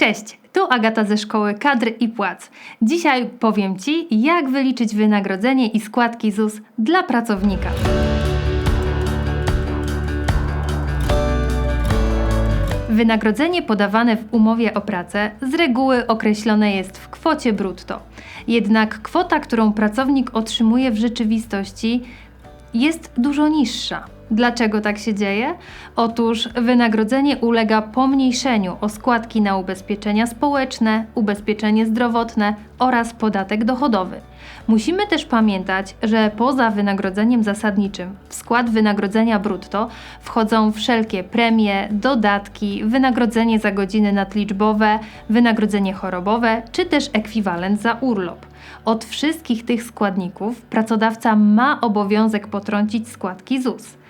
Cześć, tu Agata ze Szkoły Kadr i Płac. Dzisiaj powiem Ci, jak wyliczyć wynagrodzenie i składki ZUS dla pracownika. Wynagrodzenie podawane w umowie o pracę z reguły określone jest w kwocie brutto. Jednak kwota, którą pracownik otrzymuje w rzeczywistości, jest dużo niższa. Dlaczego tak się dzieje? Otóż wynagrodzenie ulega pomniejszeniu o składki na ubezpieczenia społeczne, ubezpieczenie zdrowotne oraz podatek dochodowy. Musimy też pamiętać, że poza wynagrodzeniem zasadniczym w skład wynagrodzenia brutto wchodzą wszelkie premie, dodatki, wynagrodzenie za godziny nadliczbowe, wynagrodzenie chorobowe czy też ekwiwalent za urlop. Od wszystkich tych składników pracodawca ma obowiązek potrącić składki ZUS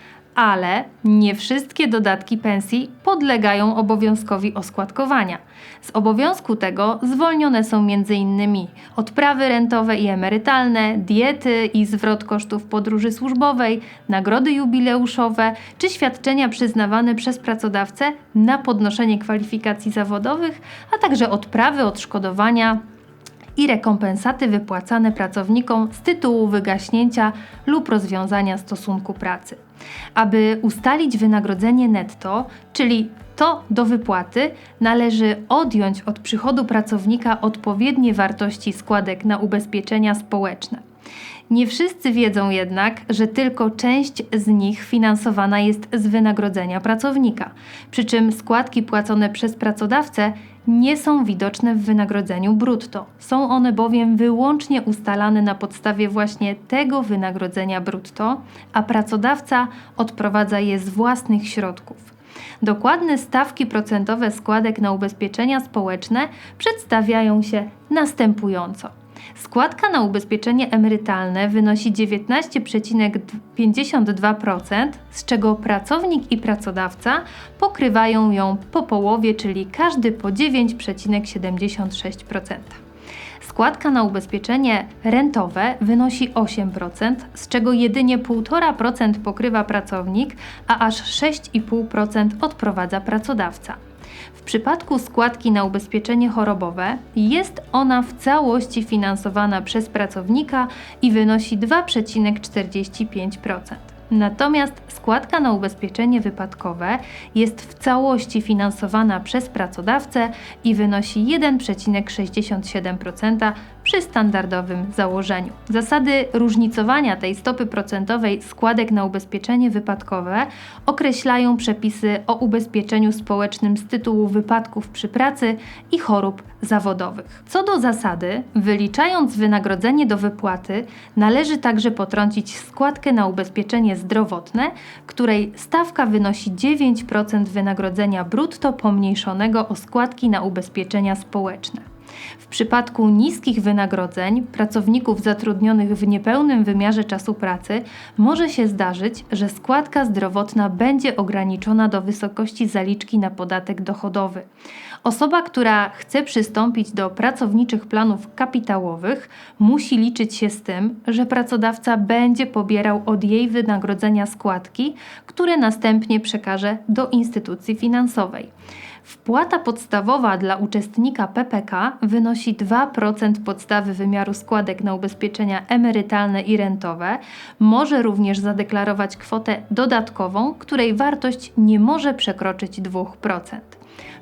ale nie wszystkie dodatki pensji podlegają obowiązkowi oskładkowania. Z obowiązku tego zwolnione są m.in. odprawy rentowe i emerytalne, diety i zwrot kosztów podróży służbowej, nagrody jubileuszowe czy świadczenia przyznawane przez pracodawcę na podnoszenie kwalifikacji zawodowych, a także odprawy odszkodowania i rekompensaty wypłacane pracownikom z tytułu wygaśnięcia lub rozwiązania stosunku pracy. Aby ustalić wynagrodzenie netto, czyli to do wypłaty, należy odjąć od przychodu pracownika odpowiednie wartości składek na ubezpieczenia społeczne. Nie wszyscy wiedzą jednak, że tylko część z nich finansowana jest z wynagrodzenia pracownika, przy czym składki płacone przez pracodawcę nie są widoczne w wynagrodzeniu brutto. Są one bowiem wyłącznie ustalane na podstawie właśnie tego wynagrodzenia brutto, a pracodawca odprowadza je z własnych środków. Dokładne stawki procentowe składek na ubezpieczenia społeczne przedstawiają się następująco. Składka na ubezpieczenie emerytalne wynosi 19,52%, z czego pracownik i pracodawca pokrywają ją po połowie, czyli każdy po 9,76%. Składka na ubezpieczenie rentowe wynosi 8%, z czego jedynie 1,5% pokrywa pracownik, a aż 6,5% odprowadza pracodawca. W przypadku składki na ubezpieczenie chorobowe jest ona w całości finansowana przez pracownika i wynosi 2,45%. Natomiast składka na ubezpieczenie wypadkowe jest w całości finansowana przez pracodawcę i wynosi 1,67% przy standardowym założeniu. Zasady różnicowania tej stopy procentowej składek na ubezpieczenie wypadkowe określają przepisy o ubezpieczeniu społecznym z tytułu wypadków przy pracy i chorób zawodowych. Co do zasady, wyliczając wynagrodzenie do wypłaty, należy także potrącić składkę na ubezpieczenie zdrowotne, której stawka wynosi 9% wynagrodzenia brutto pomniejszonego o składki na ubezpieczenia społeczne. W przypadku niskich wynagrodzeń pracowników zatrudnionych w niepełnym wymiarze czasu pracy może się zdarzyć, że składka zdrowotna będzie ograniczona do wysokości zaliczki na podatek dochodowy. Osoba, która chce przystąpić do pracowniczych planów kapitałowych, musi liczyć się z tym, że pracodawca będzie pobierał od jej wynagrodzenia składki, które następnie przekaże do instytucji finansowej. Wpłata podstawowa dla uczestnika PPK wynosi 2% podstawy wymiaru składek na ubezpieczenia emerytalne i rentowe. Może również zadeklarować kwotę dodatkową, której wartość nie może przekroczyć 2%.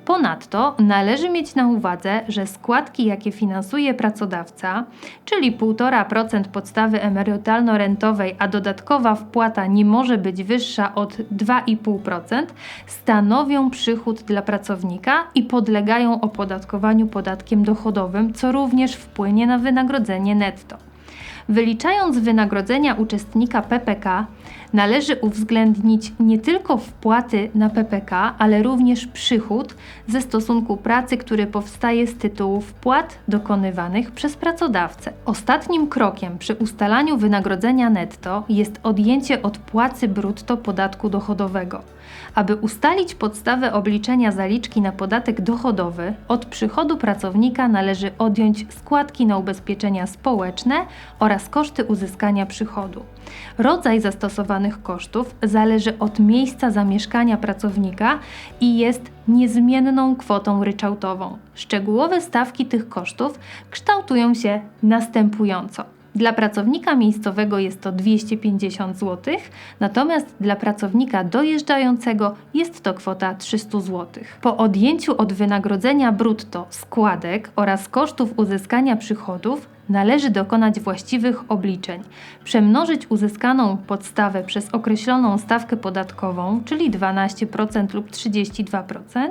Ponadto należy mieć na uwadze, że składki, jakie finansuje pracodawca, czyli 1,5% podstawy emerytalno-rentowej, a dodatkowa wpłata nie może być wyższa od 2,5%, stanowią przychód dla pracownika i podlegają opodatkowaniu podatkiem dochodowym, co również wpłynie na wynagrodzenie netto. Wyliczając wynagrodzenia uczestnika PPK, należy uwzględnić nie tylko wpłaty na PPK, ale również przychód ze stosunku pracy, który powstaje z tytułu wpłat dokonywanych przez pracodawcę. Ostatnim krokiem przy ustalaniu wynagrodzenia netto jest odjęcie od płacy brutto podatku dochodowego. Aby ustalić podstawę obliczenia zaliczki na podatek dochodowy, od przychodu pracownika należy odjąć składki na ubezpieczenia społeczne oraz koszty uzyskania przychodu. Rodzaj zastosowanych kosztów zależy od miejsca zamieszkania pracownika i jest niezmienną kwotą ryczałtową. Szczegółowe stawki tych kosztów kształtują się następująco. Dla pracownika miejscowego jest to 250 zł, natomiast dla pracownika dojeżdżającego jest to kwota 300 zł. Po odjęciu od wynagrodzenia brutto składek oraz kosztów uzyskania przychodów należy dokonać właściwych obliczeń, przemnożyć uzyskaną podstawę przez określoną stawkę podatkową, czyli 12% lub 32%,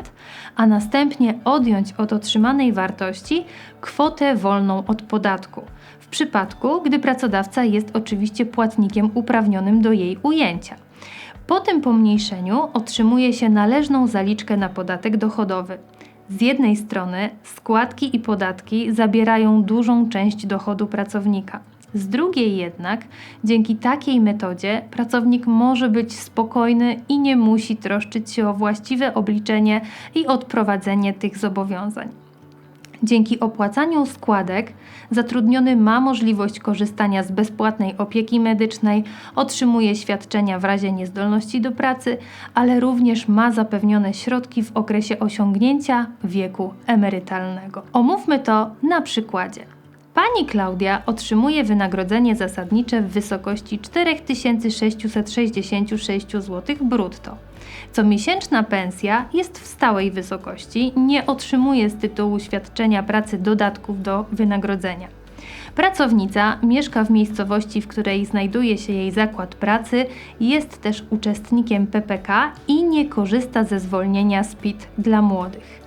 a następnie odjąć od otrzymanej wartości kwotę wolną od podatku w przypadku, gdy pracodawca jest oczywiście płatnikiem uprawnionym do jej ujęcia. Po tym pomniejszeniu otrzymuje się należną zaliczkę na podatek dochodowy. Z jednej strony składki i podatki zabierają dużą część dochodu pracownika. Z drugiej jednak, dzięki takiej metodzie, pracownik może być spokojny i nie musi troszczyć się o właściwe obliczenie i odprowadzenie tych zobowiązań. Dzięki opłacaniu składek zatrudniony ma możliwość korzystania z bezpłatnej opieki medycznej, otrzymuje świadczenia w razie niezdolności do pracy, ale również ma zapewnione środki w okresie osiągnięcia wieku emerytalnego. Omówmy to na przykładzie. Pani Klaudia otrzymuje wynagrodzenie zasadnicze w wysokości 4666 zł brutto. Comiesięczna pensja jest w stałej wysokości, nie otrzymuje z tytułu świadczenia pracy dodatków do wynagrodzenia. Pracownica mieszka w miejscowości, w której znajduje się jej zakład pracy, jest też uczestnikiem PPK i nie korzysta ze zwolnienia z PIT dla młodych.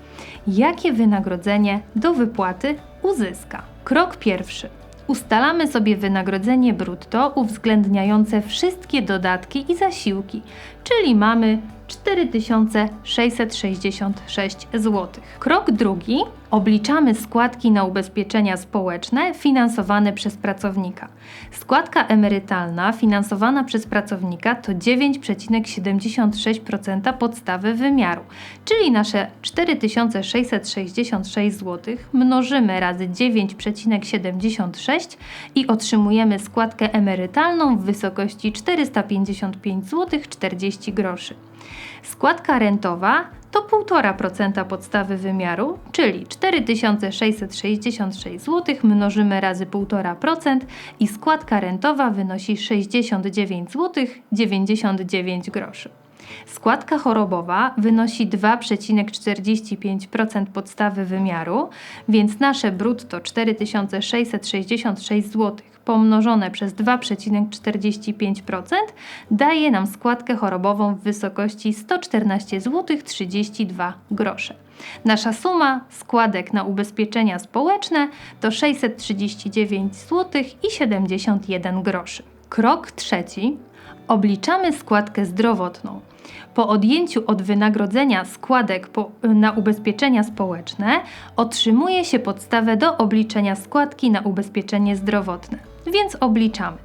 Jakie wynagrodzenie do wypłaty uzyska? Krok pierwszy. Ustalamy sobie wynagrodzenie brutto uwzględniające wszystkie dodatki i zasiłki, czyli mamy 4666 zł. Krok drugi. Obliczamy składki na ubezpieczenia społeczne finansowane przez pracownika. Składka emerytalna finansowana przez pracownika to 9,76% podstawy wymiaru, czyli nasze 4666 zł mnożymy razy 9,76 i otrzymujemy składkę emerytalną w wysokości 455 zł 40 groszy. Składka rentowa to 1,5% podstawy wymiaru, czyli 4666 zł mnożymy razy 1,5% i składka rentowa wynosi 69 zł 99 groszy. Składka chorobowa wynosi 2,45% podstawy wymiaru, więc nasze brutto 4666 zł pomnożone przez 2,45% daje nam składkę chorobową w wysokości 114 zł 32 grosze. Nasza suma składek na ubezpieczenia społeczne to 639 zł i 71 groszy. Krok trzeci. Obliczamy składkę zdrowotną. Po odjęciu od wynagrodzenia składek po, na ubezpieczenia społeczne otrzymuje się podstawę do obliczenia składki na ubezpieczenie zdrowotne. Więc obliczamy.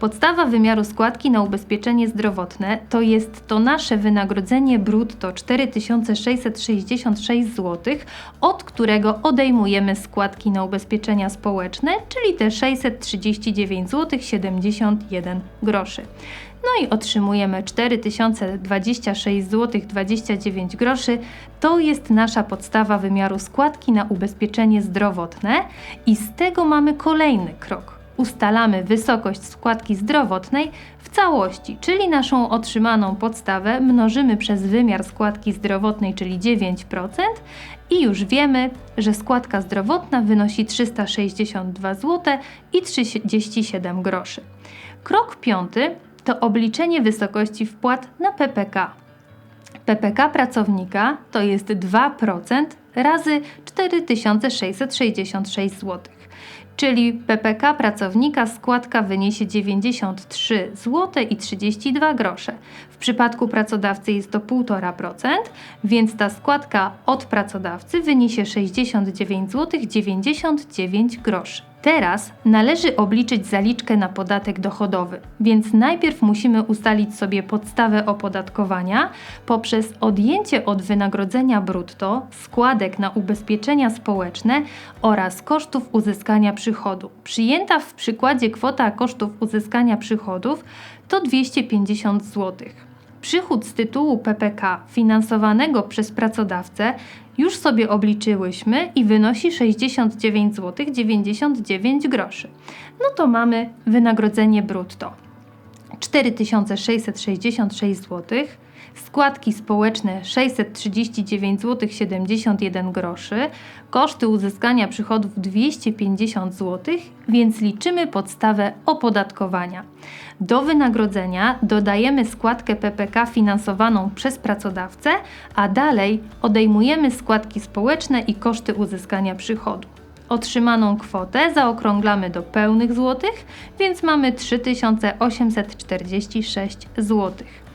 Podstawa wymiaru składki na ubezpieczenie zdrowotne to jest to nasze wynagrodzenie brutto 4666 zł, od którego odejmujemy składki na ubezpieczenia społeczne, czyli te 639 zł 71 groszy. No i otrzymujemy 4026 zł 29 groszy. To jest nasza podstawa wymiaru składki na ubezpieczenie zdrowotne i z tego mamy kolejny krok ustalamy wysokość składki zdrowotnej w całości, czyli naszą otrzymaną podstawę mnożymy przez wymiar składki zdrowotnej, czyli 9% i już wiemy, że składka zdrowotna wynosi 362 zł i 37 groszy. Krok piąty to obliczenie wysokości wpłat na PPK. PPK pracownika to jest 2% razy 4666 zł czyli PPK pracownika składka wyniesie 93 zł i 32 grosze. W przypadku pracodawcy jest to 1,5%, więc ta składka od pracodawcy wyniesie 69 zł 99 groszy. Teraz należy obliczyć zaliczkę na podatek dochodowy, więc najpierw musimy ustalić sobie podstawę opodatkowania poprzez odjęcie od wynagrodzenia brutto składek na ubezpieczenia społeczne oraz kosztów uzyskania przychodu. Przyjęta w przykładzie kwota kosztów uzyskania przychodów to 250 zł. Przychód z tytułu PPK finansowanego przez pracodawcę już sobie obliczyłyśmy i wynosi 69 zł 99 groszy. No to mamy wynagrodzenie brutto 4666 zł, składki społeczne 639 zł 71 groszy, koszty uzyskania przychodów 250 zł, więc liczymy podstawę opodatkowania. Do wynagrodzenia dodajemy składkę PPK finansowaną przez pracodawcę, a dalej odejmujemy składki społeczne i koszty uzyskania przychodu. Otrzymaną kwotę zaokrąglamy do pełnych złotych, więc mamy 3846 złotych.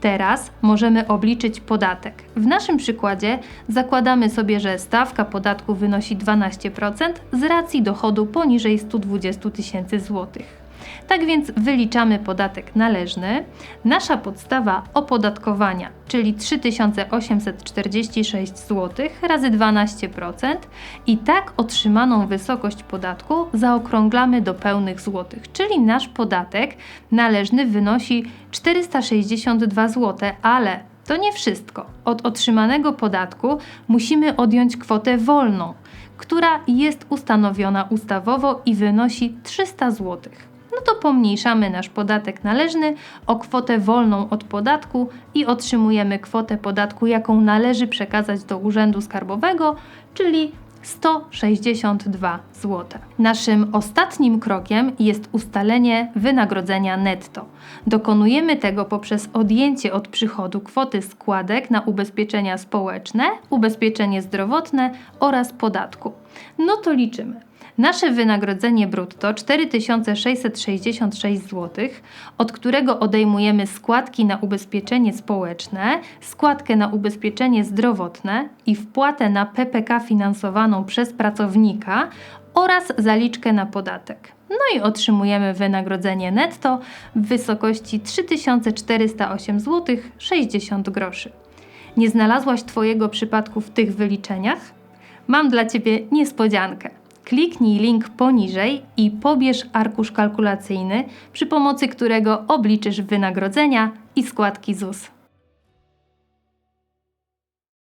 Teraz możemy obliczyć podatek. W naszym przykładzie zakładamy sobie, że stawka podatku wynosi 12% z racji dochodu poniżej 120 tysięcy złotych. Tak więc wyliczamy podatek należny. Nasza podstawa opodatkowania, czyli 3846 zł razy 12% i tak otrzymaną wysokość podatku zaokrąglamy do pełnych złotych, czyli nasz podatek należny wynosi 462 zł, ale to nie wszystko. Od otrzymanego podatku musimy odjąć kwotę wolną, która jest ustanowiona ustawowo i wynosi 300 zł no to pomniejszamy nasz podatek należny o kwotę wolną od podatku i otrzymujemy kwotę podatku, jaką należy przekazać do Urzędu Skarbowego, czyli 162 zł. Naszym ostatnim krokiem jest ustalenie wynagrodzenia netto. Dokonujemy tego poprzez odjęcie od przychodu kwoty składek na ubezpieczenia społeczne, ubezpieczenie zdrowotne oraz podatku. No to liczymy. Nasze wynagrodzenie brutto 4666 zł, od którego odejmujemy składki na ubezpieczenie społeczne, składkę na ubezpieczenie zdrowotne i wpłatę na PPK finansowaną przez pracownika oraz zaliczkę na podatek. No i otrzymujemy wynagrodzenie netto w wysokości 3408 zł 60 groszy. Nie znalazłaś Twojego przypadku w tych wyliczeniach? Mam dla Ciebie niespodziankę. Kliknij link poniżej i pobierz arkusz kalkulacyjny, przy pomocy którego obliczysz wynagrodzenia i składki ZUS.